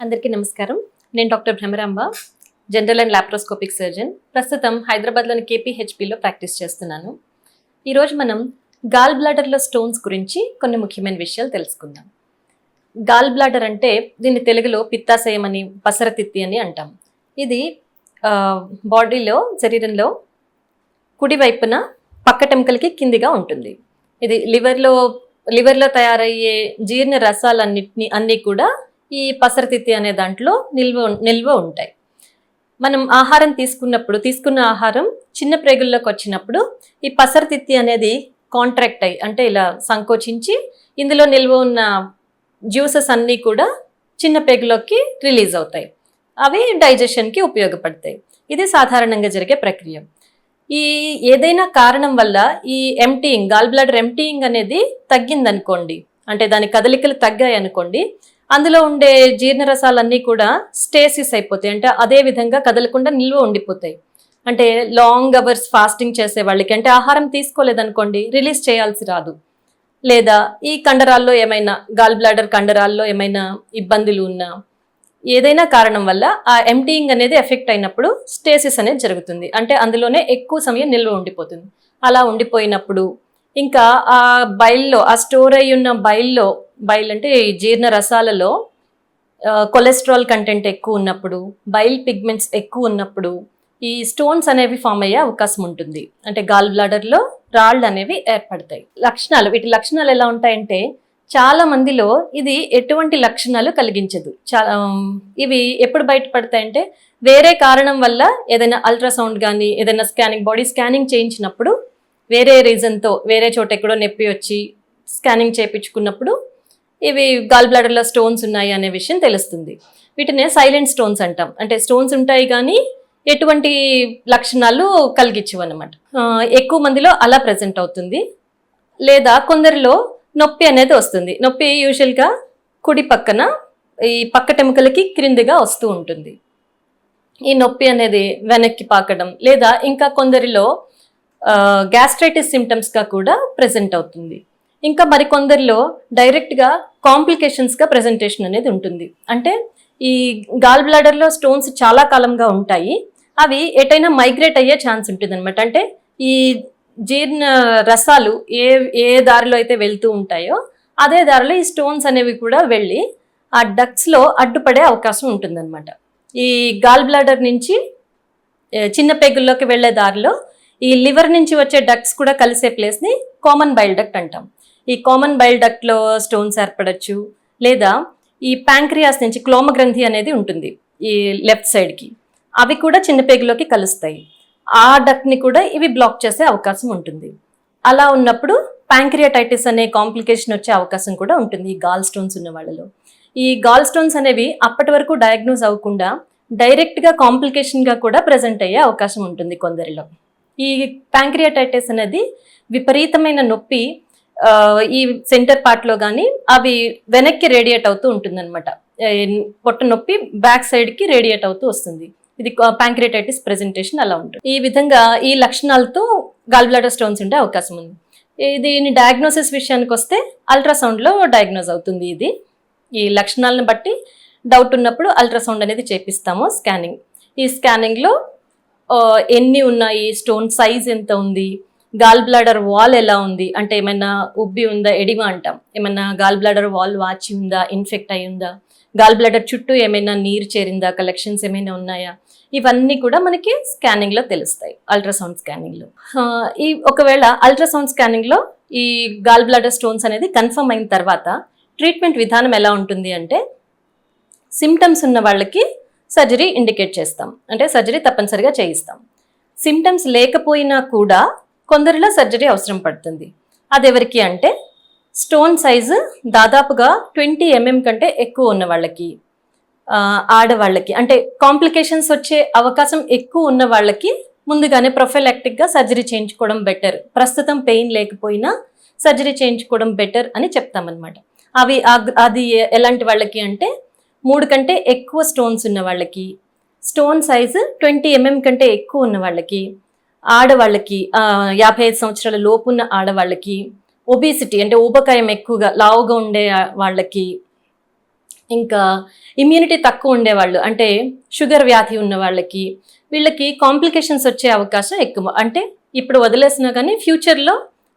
అందరికీ నమస్కారం. నేను doctor Bhramaramba general and laparoscopic surgeon. ప్రస్తుతం హైదరాబాద్లోని కేపీహెచ్పిలో ప్రాక్టీస్ చేస్తున్నాను. ఈరోజు మనం గాల్ బ్లాడర్లో స్టోన్స్ గురించి కొన్ని ముఖ్యమైన విషయాలు తెలుసుకుందాం. గాల్ బ్లాడర్ అంటే దీన్ని తెలుగులో పిత్తాశయం అని పసరతిత్తి అని అంటాం. ఇది బాడీలో శరీరంలో కుడివైపున పక్కటెంకలకి కిందిగా ఉంటుంది. ఇది లివర్లో లివర్లో తయారయ్యే జీర్ణ రసాలన్నిటిని అన్నీ కూడా ఈ పసరతిత్తి అనే దాంట్లో నిల్వ నిల్వ ఉంటాయి. మనం ఆహారం తీసుకున్నప్పుడు తీసుకున్న ఆహారం చిన్న ప్రేగుల్లోకి వచ్చినప్పుడు ఈ పసరతిత్తి అనేది కాంట్రాక్ట్ అయ్యి అంటే ఇలా సంకోచించి ఇందులో నిల్వ ఉన్న జ్యూసెస్ అన్నీ కూడా చిన్న ప్రేగులోకి రిలీజ్ అవుతాయి. అవి డైజెషన్కి ఉపయోగపడతాయి. ఇది సాధారణంగా జరిగే ప్రక్రియ. ఈ ఏదైనా కారణం వల్ల ఈ ఎంటీయింగ్ గాల్ బ్లాడర్ ఎంటీయింగ్ అనేది తగ్గిందనుకోండి అంటే దాని కదలికలు తగ్గాయి అనుకోండి అందులో ఉండే జీర్ణరసాలన్నీ కూడా స్టేసిస్ అయిపోతాయి. అంటే అదే విధంగా కదలకుండా నిల్వ ఉండిపోతాయి. అంటే లాంగ్ అవర్స్ ఫాస్టింగ్ చేసే వాళ్ళకి అంటే ఆహారం తీసుకోలేదనుకోండి రిలీజ్ చేయాల్సి రాదు. లేదా ఈ కండరాల్లో ఏమైనా గాల్ బ్లాడర్ కండరాల్లో ఏమైనా ఇబ్బందులు ఉన్నా ఏదైనా కారణం వల్ల ఆ ఎంటీయింగ్ అనేది ఎఫెక్ట్ అయినప్పుడు స్టేసిస్ అనేది జరుగుతుంది. అంటే అందులోనే ఎక్కువ సమయం నిల్వ ఉండిపోతుంది. అలా ఉండిపోయినప్పుడు ఇంకా ఆ బైల్లో ఆ స్టోర్ అయి ఉన్న బైల్లో బైల్ అంటే ఈ జీర్ణ రసాలలో కొలెస్ట్రాల్ కంటెంట్ ఎక్కువ ఉన్నప్పుడు బైల్ పిగ్మెంట్స్ ఎక్కువ ఉన్నప్పుడు ఈ స్టోన్స్ అనేవి ఫామ్ అయ్యే అవకాశం ఉంటుంది. అంటే గాల్ బ్లాడర్లో రాళ్ళు అనేవి ఏర్పడతాయి. లక్షణాలు వీటి లక్షణాలు ఎలా ఉంటాయంటే చాలా మందిలో ఇది ఎటువంటి లక్షణాలు కలిగించదు. చాలా ఇవి ఎప్పుడు బయటపడతాయంటే వేరే కారణం వల్ల ఏదైనా అల్ట్రాసౌండ్ కానీ ఏదైనా స్కానింగ్ బాడీ స్కానింగ్ చేయించినప్పుడు వేరే రీజన్తో వేరే చోట ఎక్కడో నొప్పి వచ్చి స్కానింగ్ చేయించుకున్నప్పుడు ఇవి గాల్ బ్లాడర్లో స్టోన్స్ ఉన్నాయి అనే విషయం తెలుస్తుంది. వీటినే సైలెంట్ స్టోన్స్ అంటాం. అంటే స్టోన్స్ ఉంటాయి కానీ ఎటువంటి లక్షణాలు కలిగించవు అనమాట ఎక్కువ మందిలో అలా ప్రజెంట్ అవుతుంది. లేదా కొందరిలో నొప్పి అనేది వస్తుంది. నొప్పి యూజువల్గా కుడి పక్కన ఈ పక్కటెముకలకి క్రిందిగా వస్తూ ఉంటుంది. ఈ నొప్పి అనేది వెనక్కి పాకడం లేదా ఇంకా కొందరిలో గ్యాస్ట్రైటిస్ సిమ్టమ్స్గా కూడా ప్రజెంట్ అవుతుంది. ఇంకా మరికొందరిలో డైరెక్ట్గా కాంప్లికేషన్స్గా ప్రజెంటేషన్ అనేది ఉంటుంది. అంటే ఈ గాల్ బ్లాడర్లో స్టోన్స్ చాలా కాలంగా ఉంటాయి. అవి ఎటైనా మైగ్రేట్ అయ్యే ఛాన్స్ ఉంటుంది అనమాట అంటే ఈ జీర్ణ రసాలు ఏ ఏ దారిలో అయితే వెళ్తూ ఉంటాయో అదే దారిలో ఈ స్టోన్స్ అనేవి కూడా వెళ్ళి ఆ డక్స్లో అడ్డుపడే అవకాశం ఉంటుందన్నమాట. ఈ గాల్ బ్లాడర్ నుంచి చిన్న పెగుల్లోకి వెళ్ళే దారిలో ఈ లివర్ నుంచి వచ్చే డక్ట్స్ కూడా కలిసే ప్లేస్ని కామన్ బైల్ డక్ట్ అంటాం. ఈ కామన్ బైల్ డక్ట్లో స్టోన్స్ ఏర్పడచ్చు లేదా ఈ ప్యాంక్రియాస్ నుంచి క్లోమగ్రంథి అనేది ఉంటుంది ఈ లెఫ్ట్ సైడ్కి అవి కూడా చిన్న పేగులోకి కలుస్తాయి. ఆ డక్ట్ని కూడా ఇవి బ్లాక్ చేసే అవకాశం ఉంటుంది. అలా ఉన్నప్పుడు ప్యాంక్రియాటైటిస్ అనే కాంప్లికేషన్ వచ్చే అవకాశం కూడా ఉంటుంది ఈ గాల్ స్టోన్స్ ఉన్న వాళ్ళలో. ఈ గాల్ స్టోన్స్ అనేవి అప్పటి వరకు డయాగ్నోజ్ అవ్వకుండా డైరెక్ట్గా కాంప్లికేషన్గా కూడా ప్రజెంట్ అయ్యే అవకాశం ఉంటుంది కొందరిలో. ఈ ప్యాంక్రియాటైటిస్ అనేది విపరీతమైన నొప్పి ఈ సెంటర్ పార్ట్లో కానీ అవి వెనక్కి రేడియేట్ అవుతూ ఉంటుందన్నమాట. అనమాట పొట్ట నొప్పి బ్యాక్ సైడ్కి రేడియేట్ అవుతూ వస్తుంది. ఇది ప్యాంక్రియాటైటిస్ ప్రెజెంటేషన్ అలా ఉంటుంది. ఈ విధంగా ఈ లక్షణాలతో గాల్ బ్లాడర్ స్టోన్స్ ఉండే అవకాశం ఉంది. ఇది దీని డయాగ్నోసిస్ విషయానికి వస్తే అల్ట్రాసౌండ్లో డయాగ్నోజ్ అవుతుంది ఇది. ఈ లక్షణాలను బట్టి డౌట్ ఉన్నప్పుడు అల్ట్రాసౌండ్ అనేది చేపిస్తాము స్కానింగ్ ఈ స్కానింగ్లో ఎన్ని ఉన్నాయి? స్టోన్ సైజ్ ఎంత ఉంది? గాల్ బ్లాడర్ వాల్ ఎలా ఉంది? అంటే ఏమైనా ఉబ్బి ఉందా? ఎడిమా అంటాం. ఏమైనా గాల్ బ్లాడర్ వాల్ వాచి ఉందా? ఇన్ఫెక్ట్ అయి ఉందా? గాల్ బ్లాడర్ చుట్టూ ఏమైనా నీరు చేరిందా? కలెక్షన్స్ ఏమైనా ఉన్నాయా? ఇవన్నీ కూడా మనకి స్కానింగ్లో తెలుస్తాయి. అల్ట్రాసౌండ్ స్కానింగ్లో. ఈ ఒకవేళ అల్ట్రాసౌండ్ స్కానింగ్లో ఈ గాల్ బ్లాడర్ స్టోన్స్ అనేది కన్ఫర్మ్ అయిన తర్వాత ట్రీట్మెంట్ విధానం ఎలా ఉంటుంది అంటే సిమ్టమ్స్ ఉన్న వాళ్ళకి సర్జరీ ఇండికేట్ చేస్తాం. అంటే సర్జరీ తప్పనిసరిగా చేయిస్తాం. సిమ్టమ్స్ లేకపోయినా కూడా కొందరిలో సర్జరీ అవసరం పడుతుంది. అది ఎవరికి అంటే స్టోన్ సైజు దాదాపుగా ట్వంటీ ఎంఎం కంటే ఎక్కువ ఉన్న వాళ్ళకి ఆడవాళ్ళకి. అంటే కాంప్లికేషన్స్ వచ్చే అవకాశం ఎక్కువ ఉన్న వాళ్ళకి ముందుగానే ప్రొఫైలాక్టిక్గా సర్జరీ చేయించుకోవడం బెటర్. ప్రస్తుతం పెయిన్ లేకపోయినా సర్జరీ చేయించుకోవడం బెటర్ అని చెప్తామన్నమాట. అవి అది ఎలాంటి వాళ్ళకి అంటే మూడు కంటే ఎక్కువ స్టోన్స్ ఉన్న వాళ్ళకి. స్టోన్ సైజు ట్వంటీ ఎంఎం కంటే ఎక్కువ ఉన్న వాళ్ళకి. ఆడవాళ్ళకి యాభై ఐదు సంవత్సరాల లోపు ఉన్న ఆడవాళ్ళకి. ఒబిసిటీ అంటే ఊబకాయం ఎక్కువగా లావుగా ఉండే వాళ్ళకి. ఇంకా ఇమ్యూనిటీ తక్కువ ఉండేవాళ్ళు అంటే షుగర్ వ్యాధి ఉన్న వాళ్ళకి. వీళ్ళకి కాంప్లికేషన్స్ వచ్చే అవకాశం ఎక్కువ అంటే ఇప్పుడు వదిలేసినా కానీ ఫ్యూచర్లో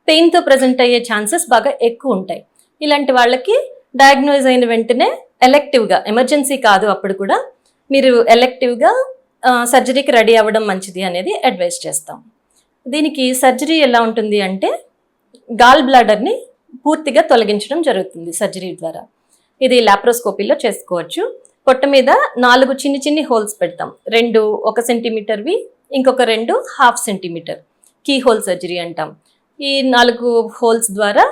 పెయిన్తో ప్రజెంట్ అయ్యే ఛాన్సెస్ బాగా ఎక్కువ ఉంటాయి. ఇలాంటి వాళ్ళకి డయాగ్నోజ్ అయిన వెంటనే ఎలెక్టివ్గా ఎమర్జెన్సీ కాదు అప్పుడు కూడా మీరు ఎలెక్టివ్గా సర్జరీకి రెడీ అవ్వడం మంచిది అనేది అడ్వైస్ చేస్తాం. దీనికి సర్జరీ ఎలా ఉంటుంది అంటే గాల్ బ్లాడర్ని పూర్తిగా తొలగించడం జరుగుతుంది సర్జరీ ద్వారా. ఇది లాప్రోస్కోపీలో చేసుకోవచ్చు. పొట్ట మీద నాలుగు చిన్ని చిన్ని హోల్స్ పెడతాం. రెండు ఒక సెంటీమీటర్వి ఇంకొక రెండు half centimetre keyhole surgery అంటాం. ఈ నాలుగు హోల్స్ ద్వారా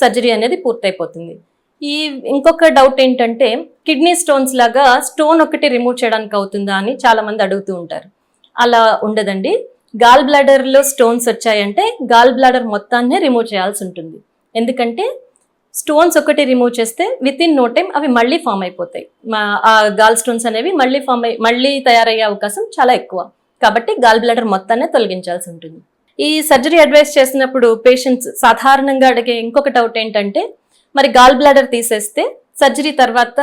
సర్జరీ అనేది పూర్తయిపోతుంది. ఈ ఇంకొక డౌట్ ఏంటంటే కిడ్నీ స్టోన్స్ లాగా స్టోన్ ఒకటి రిమూవ్ చేయడానికి అవుతుందా అని చాలా మంది అడుగుతూ ఉంటారు. అలా ఉండదండి. గాల్ బ్లాడర్లో స్టోన్స్ వచ్చాయంటే గాల్ బ్లాడర్ మొత్తాన్నే రిమూవ్ చేయాల్సి ఉంటుంది. ఎందుకంటే స్టోన్స్ ఒకటి రిమూవ్ చేస్తే విత్ ఇన్ నో టైం అవి మళ్ళీ ఫామ్ అయిపోతాయి. మా ఆ గాల్ స్టోన్స్ అనేవి మళ్ళీ ఫామ్ అయ్యి మళ్ళీ తయారయ్యే అవకాశం చాలా ఎక్కువ. కాబట్టి గాల్ బ్లాడర్ మొత్తాన్ని తొలగించాల్సి ఉంటుంది. ఈ సర్జరీ అడ్వైస్ చేసినప్పుడు పేషెంట్స్ సాధారణంగా అడిగే ఇంకొక డౌట్ ఏంటంటే మరి గాల్ బ్లాడర్ తీసేస్తే సర్జరీ తర్వాత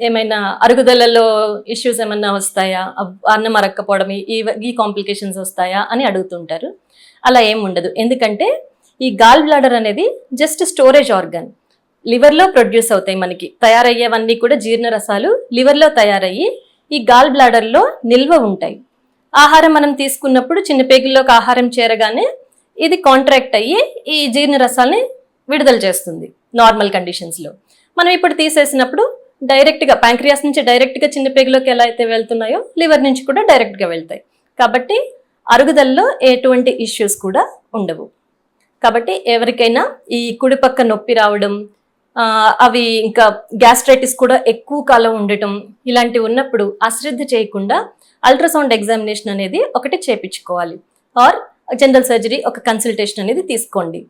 ఏమైనా అరుగుదలలో ఇష్యూస్ ఏమైనా వస్తాయా? అన్నం అరక్కపోవడం ఈ- ఈ కాంప్లికేషన్స్ వస్తాయా అని అడుగుతుంటారు. అలా ఏం ఉండదు. ఎందుకంటే ఈ గాల్ బ్లాడర్ అనేది జస్ట్ స్టోరేజ్ ఆర్గన్ లివర్లో ప్రొడ్యూస్ అవుతాయి మనకి. తయారయ్యేవన్నీ కూడా జీర్ణరసాలు లివర్లో తయారయ్యి ఈ గాల్ బ్లాడర్లో నిల్వ ఉంటాయి. ఆహారం మనం తీసుకున్నప్పుడు చిన్న పేగుల్లోకి ఆహారం చేరగానే ఇది కాంట్రాక్ట్ అయ్యి ఈ జీర్ణరసాలని విడుదల చేస్తుంది నార్మల్ కండిషన్స్లో మనం ఇప్పుడు తీసేసినప్పుడు డైరెక్ట్గా ప్యాంక్రియాస్ నుంచి డైరెక్ట్గా చిన్న పేగులోకి ఎలా అయితే వెళ్తున్నాయో లివర్ నుంచి కూడా డైరెక్ట్గా వెళ్తాయి. కాబట్టి అరుగుదలలో ఎటువంటి ఇష్యూస్ కూడా ఉండవు. కాబట్టి ఎవరికైనా ఈ కుడిపక్క నొప్పి రావడం అవి ఇంకా గ్యాస్ట్రైటిస్ కూడా ఎక్కువ కాలం ఉండటం ఇలాంటివి ఉన్నప్పుడు అశ్రద్ధ చేయకుండా అల్ట్రాసౌండ్ ఎగ్జామినేషన్ అనేది ఒకటి చేపించుకోవాలి. ఆర్ జనరల్ సర్జరీ ఒక కన్సల్టేషన్ అనేది తీసుకోండి.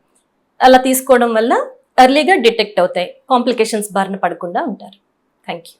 అలా తీసుకోవడం వల్ల ఎర్లీగా డిటెక్ట్ అవుతాయి. కాంప్లికేషన్స్ బారిన పడకుండా ఉంటారు. Thank you